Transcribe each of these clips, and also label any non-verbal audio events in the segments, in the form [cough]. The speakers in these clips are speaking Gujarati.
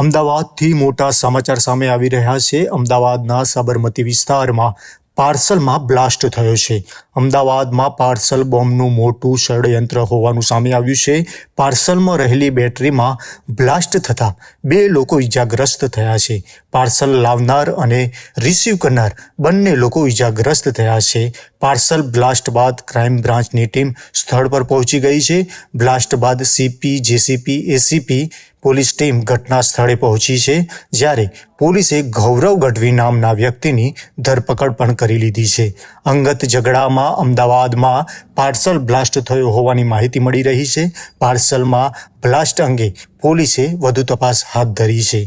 અમદાવાદથી મોટા સમાચાર સામે આવી રહ્યા છે અમદાવાદના સાબરમતી વિસ્તારમાં પાર્સલમાં બ્લાસ્ટ થયો છે અમદાવાદમાં પાર્સલ બોમ્બનું મોટું ષડયંત્ર હોવાનું સામે આવ્યું છે પાર્સલમાં રહેલી બેટરીમાં બ્લાસ્ટ થતાં બે લોકો ઈજાગ્રસ્ત થયા છે પાર્સલ લાવનાર અને રિસીવ કરનાર બંને લોકો ઈજાગ્રસ્ત થયા છે પાર્સલ બ્લાસ્ટ બાદ ક્રાઇમ બ્રાન્ચની ટીમ સ્થળ પર પહોંચી ગઈ છે બ્લાસ્ટ બાદ CP JCP ACP police team ઘટના સ્થળે પહોંચી છે જ્યારે પોલીસે ગૌરવ ગઢવી નામના વ્યક્તિની ધરપકડ પણ કરી લીધી છે અંગત ઝઘડામાં અમદાવાદમાં પાર્સલ blasts થયો હોવાની માહિતી મળી રહી છે પાર્સલમાં blasts અંગે પોલીસે વધુ તપાસ હાથ ધરી છે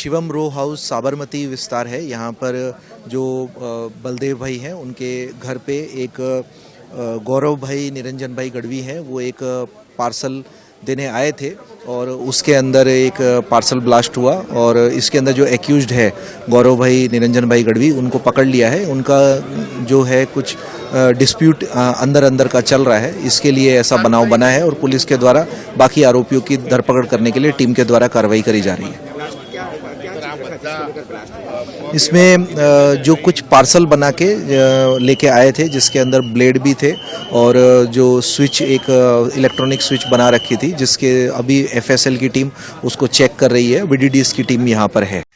शिवम રો હાઉસ સાબરમતી વિસ્તાર હે યહાં પર જો બલદેવ ભાઈ હે ઉનકે ઘર પે એક गौरव ભાઈ નિરંજન ભાઈ ગડવી હે વો એક પાર્સલ देने आए थे और उसके अंदर एक पार्सल ब्लास्ट हुआ और इसके अंदर जो एक्यूज है गौरव भाई निरंजन भाई गढ़वी उनको पकड़ लिया है उनका जो है कुछ डिस्प्यूट अंदर अंदर का चल रहा है इसके लिए ऐसा हाँ, बनाव तो बना है और पुलिस के द्वारा बाकी आरोपियों की धरपकड़ करने के लिए टीम के द्वारा कार्रवाई करी जा रही है [laughs] इसमें जो कुछ पार्सल बना के लेके आए थे जिसके अंदर ब्लेड भी थे और जो स्विच एक इलेक्ट्रॉनिक स्विच बना रखी थी जिसके अभी एफएसएल की टीम उसको चेक कर रही है वीडीडीएस की टीम यहाँ पर है